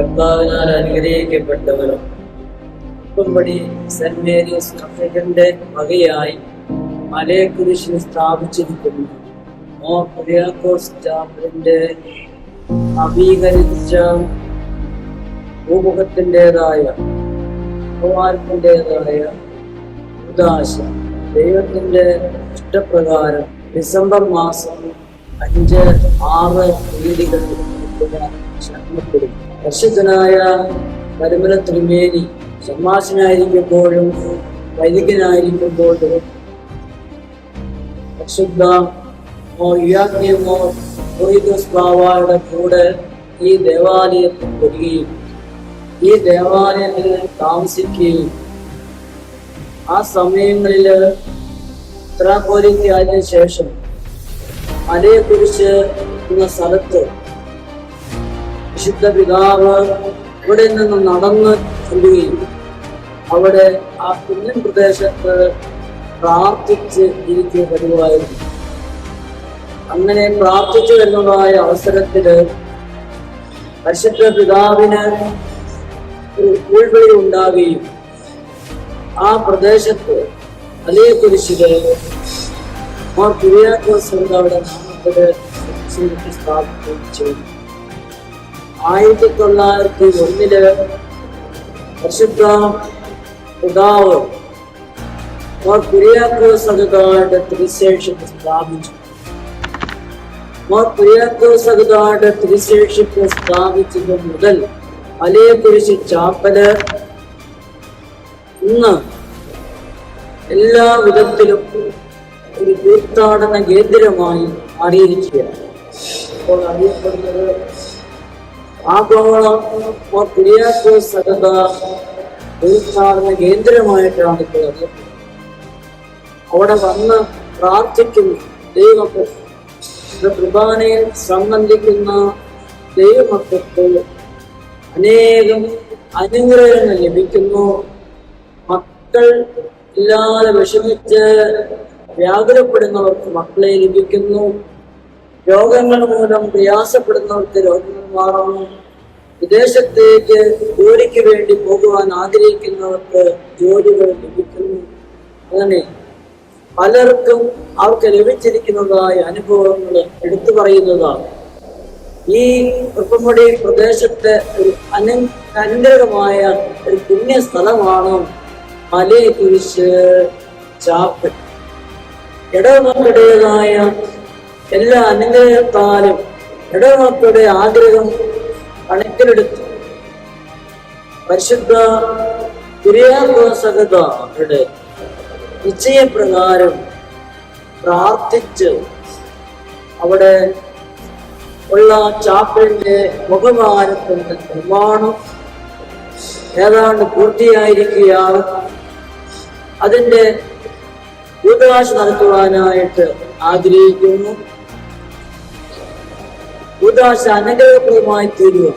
കർത്താവിനാൽ അനുഗ്രഹിക്കപ്പെട്ടവരും Kumbidi saint Mary's കഫേജന്റെ വകയായി മലയക്കുരിശിൽ സ്ഥാപിച്ചിരിക്കുന്നു. നവീകരിച്ച ഭൂമുഖത്തിന്റെതായ ഭഗവാനത്തിന്റെതായ ഉദാശ ദൈവത്തിന്റെ ഇഷ്ടപ്രകാരം ഡിസംബർ മാസം അഞ്ച് ആറ് തീയതികളിൽ ശരണപ്പെടും പരിശുദ്ധനായ പരിമല തിരുമേനി സമ്മാസനായിരിക്കുമ്പോഴും വൈദികനായിരിക്കുമ്പോഴും പരിശുദ്ധ യുയാക്കിയമോ ബാവായുടെ കൂടെ ഈ ദേവാലയത്തിൽ വരികയും ഈ ദേവാലയത്തിൽ താമസിക്കുകയും ആ സമയങ്ങളിൽ ഉത്തരാപോലിക്കായതിനു ശേഷം അതേക്കുറിച്ച് എന്ന സ്ഥലത്ത് വിശുദ്ധ പിതാവ് ഇവിടെ നിന്ന് നടന്ന് ചെല്ലുകയും അവിടെ ആ കുഞ്ഞൻ പ്രദേശത്ത് പ്രാർത്ഥിച്ച് ഇരിക്കുക പതിവായിരുന്നു. അങ്ങനെ പ്രാർത്ഥിച്ചു വരുന്നതായ അവസരത്തിൽ പരിശുദ്ധ പിതാവിന് ഒരു ഉൾവിളി ഉണ്ടാകുകയും ആ പ്രദേശത്ത് വലിയ കുരിശിൽ ആ കുര്യാക്കോസ് അവിടെ നാമത്തിൽ സ്ഥാപിക്കുകയും ചെയ്തു. ആയിരത്തി തൊള്ളായിരത്തി ഒന്നിൽ പ്രശുദ്ധ പിതാവ് മാർ കുര്യാക്കോസ് തിരുശേഷിപ്പ് സ്ഥാപിച്ചു. മാർ കുര്യാക്കോസ് സഹതായുടെ തിരുശേഷിപ്പ് സ്ഥാപിച്ചത് മുതൽ വലിയ കുരിശി ചാപ്പൽ ഇന്ന് എല്ലാ വിധത്തിലും ഒരു തീർത്ഥാടന കേന്ദ്രമായി മാറിയിരിക്കുകയാണ്. അപ്പോൾ അറിയപ്പെടുന്നത് ആഗോള കുര്യാക്കോ സകത തീർത്ഥാടന കേന്ദ്രമായിട്ടാണ് ഇപ്പോൾ അവിടെ വന്ന് പ്രാർത്ഥിക്കുന്നു. ദൈവമക്കൾ കുർബാനയിൽ സംബന്ധിക്കുന്ന ദൈവമക്കൾക്ക് അനേകം അനുഗ്രഹങ്ങൾ ലഭിക്കുന്നു. മക്കൾ ഇല്ലാതെ വിഷമിച്ച് വ്യാകുലപ്പെടുന്നവർക്ക് മക്കളെ ലഭിക്കുന്നു. രോഗങ്ങൾ മൂലം പ്രയാസപ്പെടുന്നവർക്ക് രോഗങ്ങൾ മാറുന്നു വിദേശത്തേക്ക് ജോലിക്ക് വേണ്ടി പോകുവാൻ ആഗ്രഹിക്കുന്നവർക്ക് ജോലികൾ ലഭിക്കുന്നു. അങ്ങനെ പലർക്കും അവർക്ക് ലഭിച്ചിരിക്കുന്നതായ അനുഭവങ്ങൾ എടുത്തു പറയുന്നതാണ്. ഈ കൃപ്പമുടി പ്രദേശത്തെ ഒരു അന അനുഗ്രഹമായ ഒരു പുണ്യ സ്ഥലമാണ് മലയെ കുരിശ് ചാപ്പൽ. ഇടവമക്കളുടേതായ എല്ലാ അനുഗ്രഹത്താലും ഇടവമക്കളുടെ ആഗ്രഹം കണക്കിലെടുത്തു. പരിശുദ്ധ കുര്യാഘോഷകതയുടെ നിശ്ചയപ്രകാരം പ്രാർത്ഥിച്ച് അവിടെ ഉള്ള ചാപ്പലിന്റെ മുഖഭാരത്തിന്റെ നിർമ്മാണം ഏതാണ്ട് പൂർത്തിയായിരിക്കുകയാണ്. അതിന്റെ ഭൂതകാശ നടത്തുവാനായിട്ട് ആഗ്രഹിക്കുന്നു. കൂട്ടുകാശ അനുഗ്രഹപ്രദമായി തീരുക.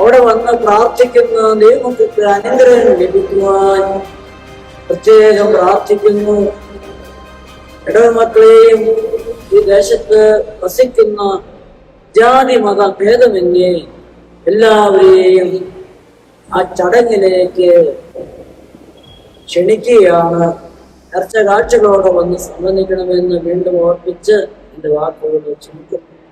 അവിടെ വന്ന് പ്രാർത്ഥിക്കുന്ന ദൈവമക്കൾക്ക് അനുഗ്രഹം ലഭിക്കുവാൻ പ്രത്യേകം പ്രാർത്ഥിക്കുന്നു. ഇടവമക്കളെയും ഈ ദേശത്ത് വസിക്കുന്ന ജാതി മത ഭേദമന്യേ എല്ലാവരെയും ആ ചടങ്ങിലേക്ക് ക്ഷണിക്കുകയാണ്. നേർച്ച കാഴ്ചകളോടെ വന്ന് സംബന്ധിക്കണമെന്ന് വീണ്ടും ഓർപ്പിച്ച് എന്റെ വാക്കുകൾ ക്ഷണിക്കും